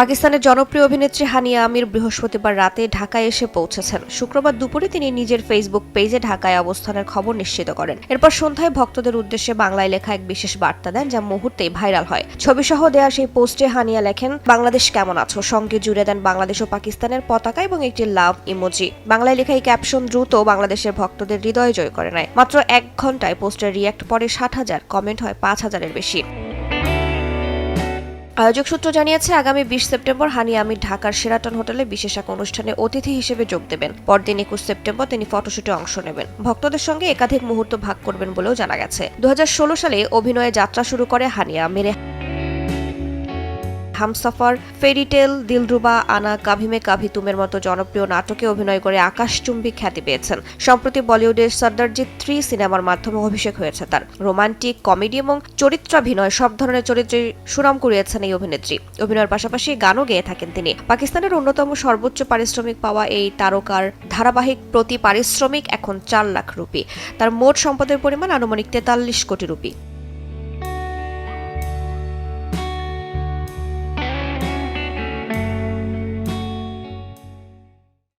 পাকিস্তানের জনপ্রিয় অভিনেত্রী হানিয়া আমির বৃহস্পতিবার রাতে ঢাকায় এসে পৌঁছেছেন। শুক্রবার দুপুরে তিনি নিজের ফেসবুক পেজে ঢাকায় অবস্থানের খবর নিশ্চিত করেন। এরপর সন্ধ্যায় ভক্তদের উদ্দেশ্যে বাংলায় লেখা এক বিশেষ বার্তা দেন, যা মুহূর্তেই ভাইরাল হয়। ছবিসহ দেয়া সেই পোস্টে হানিয়া লেখেন, বাংলাদেশ কেমন আছো? সঙ্গে জুড়ে দেন বাংলাদেশ ও পাকিস্তানের পতাকা এবং একটি লাভ ইমোজি বাংলায় লেখা এই ক্যাপশন দ্রুত বাংলাদেশের ভক্তদের হৃদয় জয় করে নেয়। মাত্র এক ঘন্টায় পোস্টের রিয়াক্ট পরে ষাট হাজার কমেন্ট হয় পাঁচ হাজারের বেশি। আয়োজক সূত্র জানিয়েছে, আগামী বিশ সেপ্টেম্বর হানি আমির ঢাকার সেরাটন হোটেলে বিশেষ এক অনুষ্ঠানে অতিথি হিসেবে যোগ দেবেন। পরদিন একুশ সেপ্টেম্বর তিনি ফটোশুটে অংশ নেবেন। ভক্তদের সঙ্গে একাধিক মুহূর্ত ভাগ করবেন বলেও জানা গেছে। দু হাজার ষোলো সালে অভিনয়ে যাত্রা শুরু করে হানিয়া মেরে হামসফর, ফেরিটেল, দিলরুবা, আনা, কাভিমে কাভি তুমের মতো জনপ্রিয় নাটকে অভিনয় করে আকাশচুম্বী খ্যাতি পেয়েছেন। সম্প্রতি বলিউডের সর্দারজিৎ থ্রি সিনেমার মাধ্যমে অভিষেক হয়েছে তার। রোমান্টিক কমেডি এবং চরিত্রাভিনয়, সব ধরনের চরিত্রে সুনাম কুড়িয়েছেন এই অভিনেত্রী। অভিনয়ের পাশাপাশি গানও গেয়ে থাকেন তিনি। পাকিস্তানের অন্যতম সর্বোচ্চ পারিশ্রমিক পাওয়া এই তারকার ধারাবাহিক প্রতি পারিশ্রমিক এখন চার লাখ রুপি। তার মোট সম্পদের পরিমাণ আনুমানিক তেতাল্লিশ কোটি রুপি।